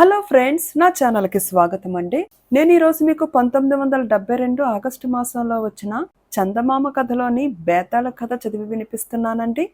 Hello friends నా ఛానల్కి స్వాగతం అండి. నేను ఈరోజు మీకు పంతొమ్మిది వందల డెబ్బై రెండు ఆగస్టు మాసంలో వచ్చిన చందమామ కథలోని బేతాళ కథ చదివి వినిపిస్తున్నానండి.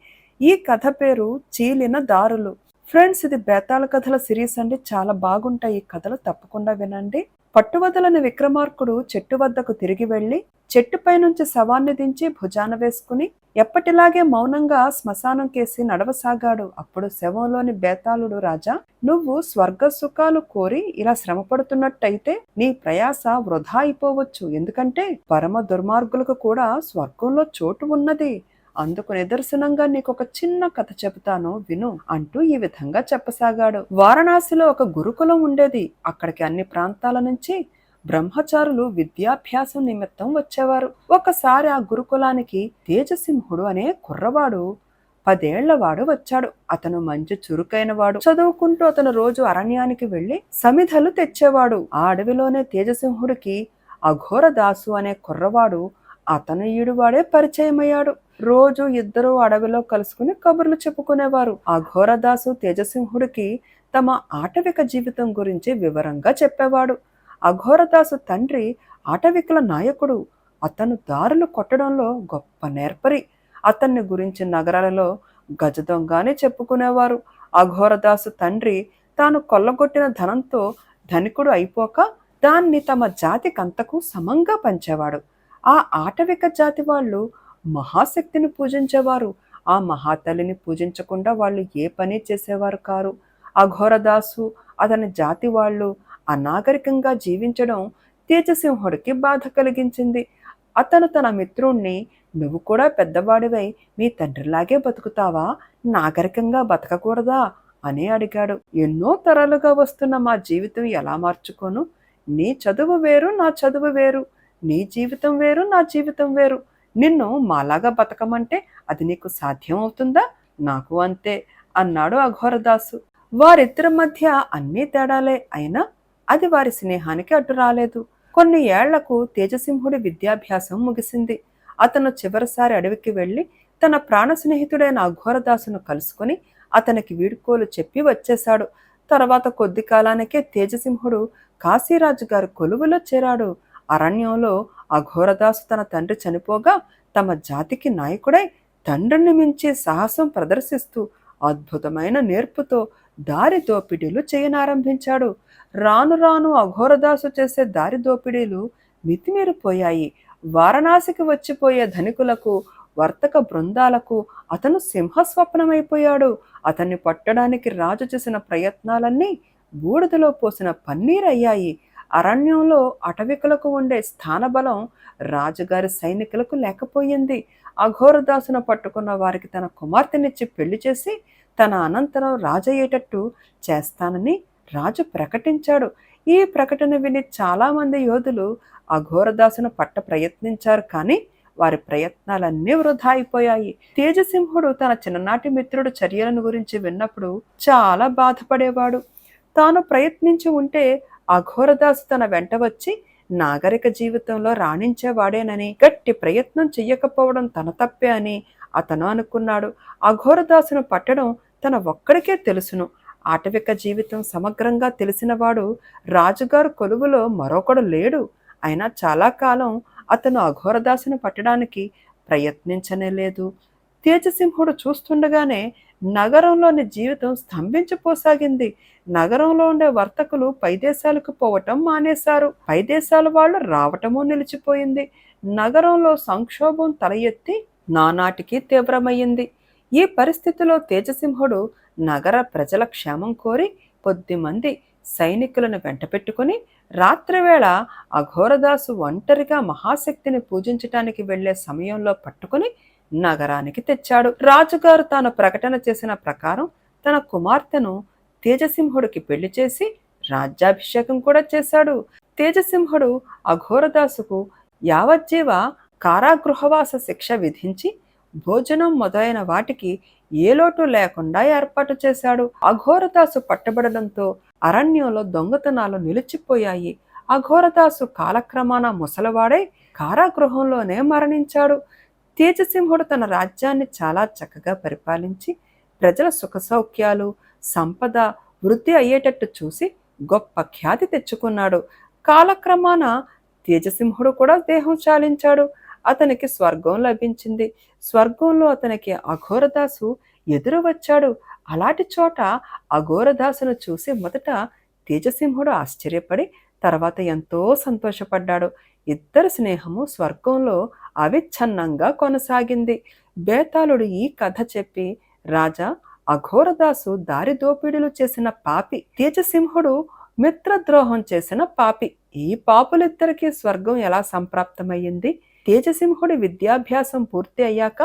ఈ కథ పేరు చీలిన దారులు. ఫ్రెండ్స్ ఇది బేతాళ కథల సిరీస్ అండి. చాలా బాగుంటాయి ఈ కథలు తప్పకుండా వినండి. పట్టువదలని విక్రమార్కుడు చెట్టు వద్దకు తిరిగి వెళ్ళి చెట్టుపై నుంచి శవాన్ని దించి భుజాన వేసుకుని ఎప్పటిలాగే మౌనంగా శ్మశానం కేసి నడవసాగాడు. అప్పుడు శవంలోని బేతాళుడు రాజా నువ్వు స్వర్గ సుఖాలు కోరి ఇలా శ్రమపడుతున్నట్టయితే నీ ప్రయాస వృధా అయిపోవచ్చు. ఎందుకంటే పరమ దుర్మార్గులకు కూడా స్వర్గంలో చోటు ఉన్నది. అందుకు నిదర్శనంగా నీకు ఒక చిన్న కథ చెబుతాను విను అంటూ ఈ విధంగా చెప్పసాగాడు. వారణాసిలో ఒక గురుకులం ఉండేది. అక్కడికి అన్ని ప్రాంతాల నుంచి బ్రహ్మచారులు విద్యాభ్యాసం నిమిత్తం వచ్చేవారు. ఒకసారి ఆ గురుకులానికి తేజసింహుడు అనే కుర్రవాడు పదేళ్ళవాడు వచ్చాడు. అతను మంచి చురుకైన వాడు చదువుకుంటూ అతను రోజు అరణ్యానికి వెళ్ళి సమిధలు తెచ్చేవాడు. ఆ అడవిలోనే తేజసింహుడికి అఘోరదాసు అనే కుర్రవాడు అతను ఈడువాడే పరిచయమయ్యాడు. రోజు ఇద్దరు అడవిలో కలుసుకుని కబుర్లు చెప్పుకునేవారు. అఘోరదాసు తేజసింహుడికి తమ ఆటవిక జీవితం గురించి వివరంగా చెప్పేవాడు. అఘోరదాసు తండ్రి ఆటవికుల నాయకుడు. అతను దారులు కొట్టడంలో గొప్ప నేర్పరి. అతన్ని గురించి నగరాలలో గజదొంగానే చెప్పుకునేవారు. అఘోరదాసు తండ్రి తాను కొల్లగొట్టిన ధనంతో ధనికుడు అయిపోక దాన్ని తమ జాతికంతకు సమంగా పంచేవాడు. ఆ ఆటవిక జాతి వాళ్ళు మహాశక్తిని పూజించేవారు. ఆ మహాతల్లిని పూజించకుండా వాళ్ళు ఏ పని చేసేవారు కారు? అఘోరదాసు అతని జాతి వాళ్ళు అనాగరికంగా జీవించడం తేజసింహుడికి బాధ కలిగించింది. అతను తన మిత్రుణ్ణి నువ్వు కూడా పెద్దవాడివై మీ తండ్రిలాగే బతుకుతావా? నాగరికంగా బతకకూడదా? అని అడిగాడు. ఎన్నో తరాలుగా వస్తున్న మా జీవితం ఎలా మార్చుకోను? నీ చదువు వేరు నా చదువు వేరు. నీ జీవితం వేరు నా జీవితం వేరు. నిన్ను మాలాగా బతకమంటే అది నీకు సాధ్యం అవుతుందా నాకు అంతే అన్నాడు అఘోరదాసు. వారిద్దరి మధ్య అన్నీ తేడాలే అయినా అది వారి స్నేహానికి అడ్డు రాలేదు. కొన్ని ఏళ్ళకు తేజసింహుడి విద్యాభ్యాసం ముగిసింది. అతను చివరిసారి అడవికి వెళ్ళి తన ప్రాణ స్నేహితుడైన అఘోరదాసును కలుసుకుని అతనికి వీడుకోలు చెప్పి వచ్చేశాడు. తర్వాత కొద్ది కాలానికే తేజసింహుడు కాశీరాజు గారు కొలువులో చేరాడు. అరణ్యంలో అఘోరదాసు తన తండ్రి చనిపోగా తమ జాతికి నాయకుడై తండ్రిని మించి సాహసం ప్రదర్శిస్తూ అద్భుతమైన నేర్పుతో దారి దోపిడీలు చేయనారంభించాడు. రాను రాను అఘోరదాసు చేసే దారి దోపిడీలు మితిమీరిపోయాయి వారణాసికి వచ్చిపోయే ధనికులకు వర్తక బృందాలకు అతను సింహస్వప్నమైపోయాడు. అతన్ని పట్టడానికి రాజు చేసిన ప్రయత్నాలన్నీ బూడిదలో పోసిన పన్నీరయ్యాయి. అరణ్యంలో అటవికులకు ఉండే స్థానబలం రాజుగారి సైనికులకు లేకపోయింది. అఘోరదాసును పట్టుకున్న వారికి తన కుమార్తెనిచ్చి పెళ్ళి చేసి తన అనంతరం రాజయ్యేటట్టు చేస్తానని రాజు ప్రకటించాడు. ఈ ప్రకటన విని చాలామంది యోధులు అఘోరదాసును పట్ట ప్రయత్నించారు కానీ వారి ప్రయత్నాలన్నీ వృధా అయిపోయాయి. తేజసింహుడు తన చిన్ననాటి మిత్రుడు చర్యలను గురించి విన్నప్పుడు చాలా బాధపడేవాడు. తాను ప్రయత్నించి ఉంటే అఘోరదాసు తన వెంట వచ్చి నాగరిక జీవితంలో రాణించేవాడేనని గట్టి ప్రయత్నం చెయ్యకపోవడం తన తప్పే అని అతను అనుకున్నాడు. అఘోరదాసును పట్టడం తన ఒక్కడికే తెలుసును. ఆటవిక జీవితం సమగ్రంగా తెలిసినవాడు రాజుగారు కొలువులో మరొకడు లేడు. అయినా చాలా కాలం అతను అఘోరదాసును పట్టడానికి ప్రయత్నించనే లేదు. తేజసింహుడు చూస్తుండగానే నగరంలోని జీవితం స్తంభించిపోసాగింది. నగరంలో ఉండే వర్తకులు పైదేశాలకు పోవటం మానేశారు. పైదేశాల వాళ్ళు రావటము నిలిచిపోయింది. నగరంలో సంక్షోభం తల ఎత్తి నానాటికి తీవ్రమయ్యింది. ఈ పరిస్థితిలో తేజసింహుడు నగర ప్రజల క్షేమం కోరి కొద్దిమంది సైనికులను వెంటపెట్టుకుని రాత్రివేళ అఘోరదాసు ఒంటరిగా మహాశక్తిని పూజించటానికి వెళ్ళే సమయంలో పట్టుకుని నగరానికి తెచ్చాడు. రాజుగారు తాను ప్రకటన చేసిన ప్రకారం తన కుమార్తెను తేజసింహుడికి పెళ్ళి చేసి రాజ్యాభిషేకం కూడా చేశాడు. తేజసింహుడు అఘోరదాసుకు యావజ్జీవ కారాగృహవాస శిక్ష విధించి భోజనం మొదలైన వాటికి ఏ లోటు లేకుండా ఏర్పాటు చేశాడు. అఘోరదాసు పట్టబడడంతో అరణ్యంలో దొంగతనాలు నిలిచిపోయాయి. అఘోరదాసు కాలక్రమాన ముసలవాడై కారాగృహంలోనే మరణించాడు. తేజసింహుడు తన రాజ్యాన్ని చాలా చక్కగా పరిపాలించి ప్రజల సుఖ సౌఖ్యాలు సంపద వృద్ధి అయ్యేటట్టు చూసి గొప్ప ఖ్యాతి తెచ్చుకున్నాడు. కాలక్రమాన తేజసింహుడు కూడా దేహం చాలించాడు. అతనికి స్వర్గం లభించింది. స్వర్గంలో అతనికి అఘోరదాసు ఎదురు వచ్చాడు అలాంటి చోట అఘోరదాసును చూసి మొదట తేజసింహుడు ఆశ్చర్యపడి తర్వాత ఎంతో సంతోషపడ్డాడు. ఇద్దరి స్నేహము స్వర్గంలో అవిచ్ఛన్నంగా కొనసాగింది. బేతాళుడు ఈ కథ చెప్పి రాజా అఘోరదాసు దారి దోపిడీలు చేసిన పాపి తేజసింహుడు మిత్రద్రోహం చేసిన పాపి. ఈ పాపులిద్దరికీ స్వర్గం ఎలా సంప్రాప్తమయ్యింది? తేజసింహుడి విద్యాభ్యాసం పూర్తి అయ్యాక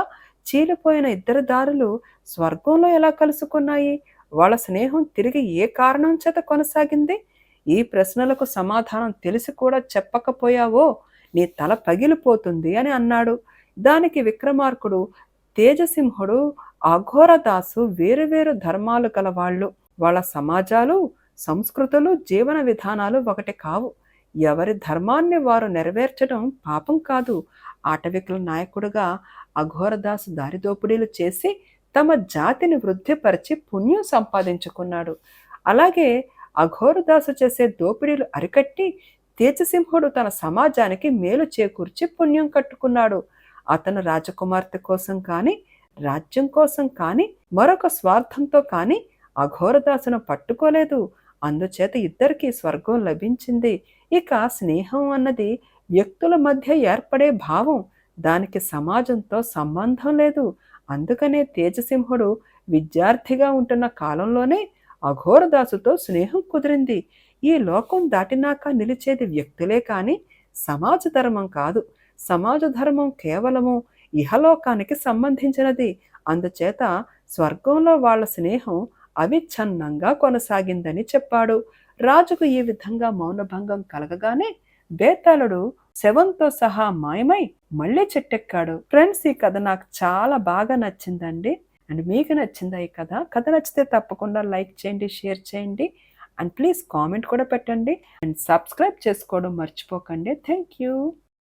చీలిపోయిన ఇద్దరు దారులు స్వర్గంలో ఎలా కలుసుకున్నాయి? వాళ్ళ స్నేహం తిరిగి ఏ కారణం చేత కొనసాగింది? ఈ ప్రశ్నలకు సమాధానం తెలిసి కూడా చెప్పకపోయావో? నీ తల పగిలిపోతుంది అని అన్నాడు. దానికి విక్రమార్కుడు తేజసింహుడు అఘోరదాసు వేరువేరు ధర్మాలు గలవాళ్ళు. వాళ్ళ సమాజాలు సంస్కృతులు జీవన విధానాలు ఒకటి కావు. ఎవరి ధర్మాన్ని వారు నెరవేర్చడం పాపం కాదు. ఆటవికుల నాయకుడుగా అఘోరదాసు దారిదోపిడీలు చేసి తమ జాతిని వృద్ధిపరిచి పుణ్యం సంపాదించుకున్నాడు. అలాగే అఘోరదాసు చేసే దోపిడీలు అరికట్టి తీర్చసింహుడు తన సమాజానికి మేలు చేకూర్చి పుణ్యం కట్టుకున్నాడు. అతను రాజకుమార్తె కోసం కానీ రాజ్యం కోసం కానీ మరొక స్వార్థంతో కానీ అఘోరదాసును పట్టుకోలేదు. అందుచేత ఇద్దరికి స్వర్గం లభించింది. ఇక స్నేహం అన్నది వ్యక్తుల మధ్య ఏర్పడే భావం. దానికి సమాజంతో సంబంధం లేదు. అందుకనే తేజసింహుడు విద్యార్థిగా ఉంటున్న కాలంలోనే అఘోరదాసుతో స్నేహం కుదిరింది. ఈ లోకం దాటినాక నిలిచేది వ్యక్తులే కాని సమాజ ధర్మం కాదు. సమాజ ధర్మం కేవలము ఇహలోకానికి సంబంధించినది. అందుచేత స్వర్గంలో వాళ్ళ స్నేహం అవిచ్ఛన్నంగా కొనసాగిందని చెప్పాడు. రాజుకు ఈ విధంగా మౌనభంగం కలగగానే బేతాళుడు శవంతో సహా మాయమై మళ్ళీ చెట్టెక్కాడు. ఫ్రెండ్స్ ఈ కథ నాకు చాలా బాగా నచ్చిందండి. అండ్ మీకు నచ్చిందా ఈ కథ? కథ నచ్చితే తప్పకుండా లైక్ చేయండి షేర్ చేయండి. అండ్ ప్లీజ్ కామెంట్ కూడా పెట్టండి. అండ్ సబ్స్క్రైబ్ చేసుకోవడం మర్చిపోకండి. Thank you.